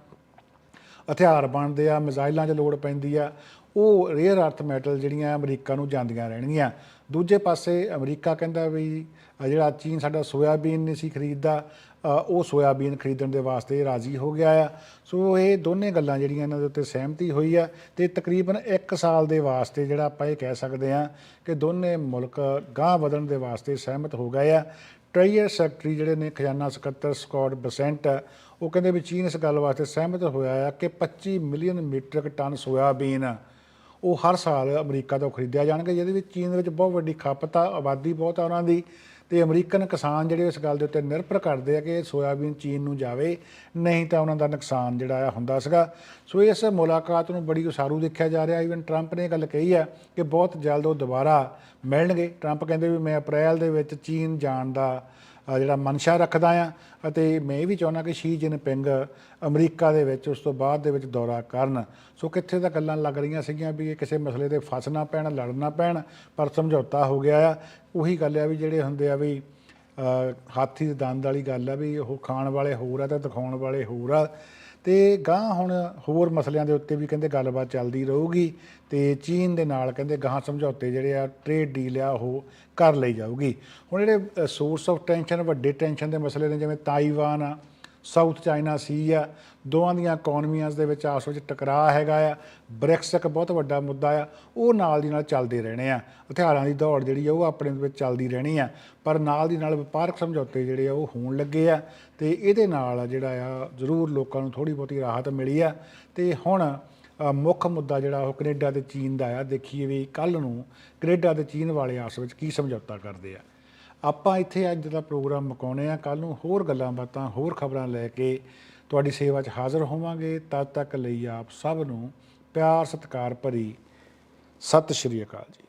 ਹਥਿਆਰ ਬਣਦੇ ਆ, ਮਿਜ਼ਾਈਲਾਂ 'ਚ ਲੋੜ ਪੈਂਦੀ ਆ ਉਹ ਰੇਅਰ ਅਰਥ ਮੈਟਲ ਜਿਹੜੀਆਂ ਅਮਰੀਕਾ ਨੂੰ ਜਾਂਦੀਆਂ ਰਹਿਣਗੀਆਂ। ਦੂਜੇ ਪਾਸੇ ਅਮਰੀਕਾ ਕਹਿੰਦਾ ਵੀ ਜਿਹੜਾ ਚੀਨ ਸਾਡਾ ਸੋਇਆਬੀਨ ਨਹੀਂ ਸੀ ਖਰੀਦਦਾ ਉਹ ਸੋਇਆਬੀਨ ਖਰੀਦਣ ਦੇ ਵਾਸਤੇ ਰਾਜ਼ੀ ਹੋ ਗਿਆ ਆ। ਸੋ ਇਹ ਦੋਨੇ ਗੱਲਾਂ ਜਿਹੜੀਆਂ ਇਹਨਾਂ ਦੇ ਉੱਤੇ ਸਹਿਮਤੀ ਹੋਈ ਆ ਤੇ ਤਕਰੀਬਨ 1 ਸਾਲ ਦੇ ਵਾਸਤੇ ਜਿਹੜਾ ਆਪਾਂ ਇਹ ਕਹਿ ਸਕਦੇ ਆ ਕਿ ਦੋਨੇ ਮੁਲਕ ਗਾਂਹ ਵਧਣ ਦੇ ਵਾਸਤੇ ਸਹਿਮਤ ਹੋ ਗਏ ਆ। ਟ੍ਰੇਜਰ ਸੈਕਟਰੀ ਜਿਹੜੇ ਨੇ ਖਜ਼ਾਨਾ ਸਕੱਤਰ ਸਕਾਟ ਬਸੈਂਟ ਉਹ ਕਹਿੰਦੇ ਵੀ ਚੀਨ ਇਸ ਗੱਲ ਵਾਸਤੇ ਸਹਿਮਤ ਹੋਇਆ ਆ ਕਿ 25 ਮਿਲੀਅਨ ਮੀਟ੍ਰਿਕ ਟਨ ਸੋਇਆਬੀਨ ਉਹ ਹਰ ਸਾਲ ਅਮਰੀਕਾ ਤੋਂ ਖਰੀਦਿਆ ਜਾਣਗੇ, ਜਿਹਦੇ ਵਿੱਚ ਚੀਨ ਦੇ ਵਿੱਚ ਬਹੁਤ ਵੱਡੀ ਖਪਤ ਆ, ਆਬਾਦੀ ਬਹੁਤ ਆ ਉਹਨਾਂ ਦੀ। ਤੇ ਅਮਰੀਕਨ ਕਿਸਾਨ ਜਿਹੜੇ ਇਸ ਗੱਲ ਦੇ ਉੱਤੇ ਨਿਰਭਰ ਕਰਦੇ ਆ ਕਿ ਸੋਇਆਬੀਨ ਚੀਨ ਨੂੰ ਜਾਵੇ, ਨਹੀਂ ਤਾਂ ਉਹਨਾਂ ਦਾ ਨੁਕਸਾਨ ਜਿਹੜਾ ਆ ਹੁੰਦਾ ਸੀਗਾ। ਸੋ ਇਸ ਮੁਲਾਕਾਤ ਨੂੰ ਬੜੀ ਉਸਾਰੂ ਦੇਖਿਆ ਜਾ ਰਿਹਾ। ਈਵਨ ਟਰੰਪ ਨੇ ਇਹ ਗੱਲ ਕਹੀ ਆ ਕਿ ਬਹੁਤ ਜਲਦ ਉਹ ਦੁਬਾਰਾ ਮਿਲਣਗੇ। ਟਰੰਪ ਕਹਿੰਦੇ ਵੀ ਮੈਂ ਅਪ੍ਰੈਲ ਦੇ ਵਿੱਚ ਚੀਨ ਜਾਣ ਦਾ ਜਿਹੜਾ ਮਨਸ਼ਾ ਰੱਖਦਾ ਆ, ਅਤੇ ਮੈਂ ਇਹ ਵੀ ਚਾਹੁੰਦਾ ਕਿ ਸ਼ੀ ਜਿਨਪਿੰਗ ਅਮਰੀਕਾ ਦੇ ਵਿੱਚ ਉਸ ਤੋਂ ਬਾਅਦ ਦੇ ਵਿੱਚ ਦੌਰਾ ਕਰਨ। ਸੋ ਕਿੱਥੇ ਤਾਂ ਗੱਲਾਂ ਲੱਗ ਰਹੀਆਂ ਸੀਗੀਆਂ ਵੀ ਇਹ ਕਿਸੇ ਮਸਲੇ ਤੇ ਫਸਣਾ ਪੈਣ ਲੜਨਾ ਪੈਣ, ਪਰ ਸਮਝੌਤਾ ਹੋ ਗਿਆ ਆ। ਉਹੀ ਗੱਲ ਆ ਵੀ ਜਿਹੜੇ ਹੁੰਦੇ ਆ ਵੀ ਹਾਥੀ ਦੇ ਦੰਦ ਵਾਲੀ ਗੱਲ ਆ ਵੀ ਉਹ ਖਾਣ ਵਾਲੇ ਹੋਰ ਆ ਤੇ ਦਿਖਾਉਣ ਵਾਲੇ ਹੋਰ ਆ। ਤੇ ਗਾਂ ਹੁਣ ਹੋਰ ਮਸਲਿਆਂ ਦੇ ਉੱਤੇ ਵੀ ਕਹਿੰਦੇ ਗੱਲਬਾਤ ਚੱਲਦੀ ਰਹੂਗੀ। ਤੇ ਚੀਨ ਦੇ ਨਾਲ ਕਹਿੰਦੇ ਗਾਹਾਂ ਸਮਝੌਤੇ ਜਿਹੜੇ ਆ ਟ੍ਰੇਡ ਡੀਲ ਆ, ਉਹ ਕਰ ਲਈ ਜਾਊਗੀ। ਹੁਣ ਜਿਹੜੇ ਸੋਰਸ ਆਫ ਟੈਨਸ਼ਨ ਵੱਡੇ ਟੈਨਸ਼ਨ ਦੇ ਮਸਲੇ ਨੇ, ਜਿਵੇਂ ਤਾਈਵਾਨ ਆ ਸਾਊਥ ਚਾਈਨਾ ਸੀ ਆ, ਦੋਵਾਂ ਦੀਆਂ ਇਕਨੋਮੀਆਂ ਦੇ ਵਿੱਚ ਆਪਸ ਵਿੱਚ ਟਕਰਾਅ ਹੈਗਾ ਆ ਬ੍ਰਿਕਸ ਇੱਕ ਬਹੁਤ ਵੱਡਾ ਮੁੱਦਾ ਆ, ਉਹ ਨਾਲ ਦੀ ਨਾਲ ਚੱਲਦੇ ਰਹਿਣੇ ਆ। ਹਥਿਆਰਾਂ ਦੀ ਦੌੜ ਜਿਹੜੀ ਆ, ਉਹ ਆਪਣੇ ਵਿੱਚ ਚੱਲਦੀ ਰਹਿਣੀ ਆ, ਪਰ ਨਾਲ ਦੀ ਨਾਲ ਵਪਾਰਕ ਸਮਝੌਤੇ ਜਿਹੜੇ ਆ, ਉਹ ਹੋਣ ਲੱਗੇ ਆ ਤੇ ਇਹਦੇ ਨਾਲ ਜਿਹੜਾ ਆ, ਜ਼ਰੂਰ ਲੋਕਾਂ ਨੂੰ ਥੋੜੀ ਬਹੁਤੀ ਰਾਹਤ ਮਿਲੀ ਆ। ਤੇ ਹੁਣ ਮੁੱਖ ਮੁੱਦਾ ਜਿਹੜਾ ਉਹ ਕੈਨੇਡਾ ਤੇ ਚੀਨ ਦਾ ਆ। ਦੇਖੀਏ ਵੀ ਕੱਲ ਨੂੰ ਕੈਨੇਡਾ ਤੇ ਚੀਨ ਵਾਲੇ ਆਪਸ ਵਿੱਚ ਕੀ ਸਮਝੌਤਾ ਕਰਦੇ ਆ। ਆਪਾਂ ਇੱਥੇ ਅੱਜ ਦਾ ਪ੍ਰੋਗਰਾਮ ਮੁਕਾਉਣੇ ਆ। ਕੱਲ ਨੂੰ ਹੋਰ ਗੱਲਾਂ ਬਾਤਾਂ ਹੋਰ ਖਬਰਾਂ ਲੈ ਕੇ ਤੁਹਾਡੀ ਸੇਵਾ 'ਚ ਹਾਜ਼ਰ ਹੋਵਾਂਗੇ। ਤਦ ਤੱਕ ਲਈ ਆਪ ਸਭ ਨੂੰ ਪਿਆਰ ਸਤਿਕਾਰ ਭਰੀ ਸਤਿ ਸ਼੍ਰੀ ਅਕਾਲ ਜੀ।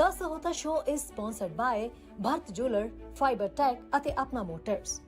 The Sahota Show is sponsored by Bharat Jeweler, Fiber Tech ਅਤੇ ਆਪਣਾ ਮੋਟਰਸ